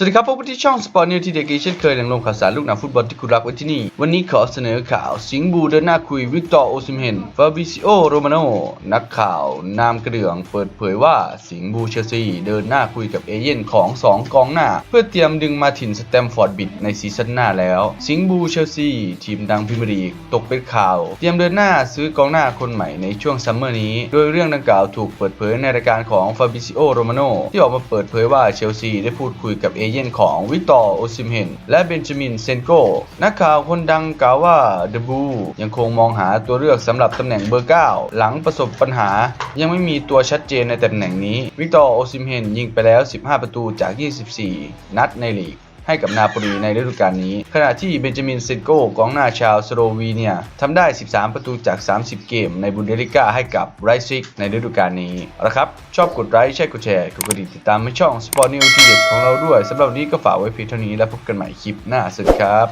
สวัสดีครับพบกันที่ช่องสปอร์ตนิวที่เด็กเช่นเคยแหล่งลงข่าวสารลูกหนังฟุตบอลที่คุณรักไว้ที่นี่ วันนี้ขอเสนอข่าวสิงบูเดินหน้าคุยวิกตอร์โอซิมเฮนฟาบิซิโอโรมาโนนักข่าวนามกระเดื่องเปิดเผยว่าสิงบูเชลซีเดินหน้าคุยกับเอเย่นของ 2 กองหน้า เพื่อเตรียมดึงมาถิ่นสแตมฟอร์ดบิดในซีซั่นหน้าแล้ว สิงบูเชลซีทีมดังพรีเมียร์ลีกตกเป็นข่าว เตรียมเดินหน้าซื้อกองหน้าคนใหม่ในช่วงซัมเมอร์นี้ โดยเรื่องดังกล่าวถูกเปิดเผยในรายการของฟาบิซิโอโรมาโนที่ออกมาเปิดเผยว่าเชลซีได้พูดคุยกับเอเย่นของวิตอร์โอซิมเฮนและเบนจามินเซนโกนักข่าวคนดังกล่าวว่าเดบูยังคงมองหาตัวเลือกสำหรับตำแหน่งเบอร์ 9 หลังประสบปัญหา ยังไม่มีตัวชัดเจนในตำแหน่งนี้ วิตอร์โอซิมเฮนยิงไปแล้ว 15 ประตูจาก 24 นัดในลีก ให้กับนาโปลีในฤดูกาลนี้ ขณะที่เบนจามินเซนโกกองหน้าชาวสโลวีเนียทำได้ 13 ประตูจาก 30 เกมในบุนเดลิก้าให้กับไรซิกในฤดูกาลนี้เอาละครับ ชอบกดไลค์ใช่กดแชร์กดกระดิ่งติดตามช่องสปอร์ตนิวทีเด็ดของเราด้วยสำหรับนนี้ก็ฝากไว้เพียงเท่านี้แล้วพบกันใหม่คลิปหน้าสวัสดีครับ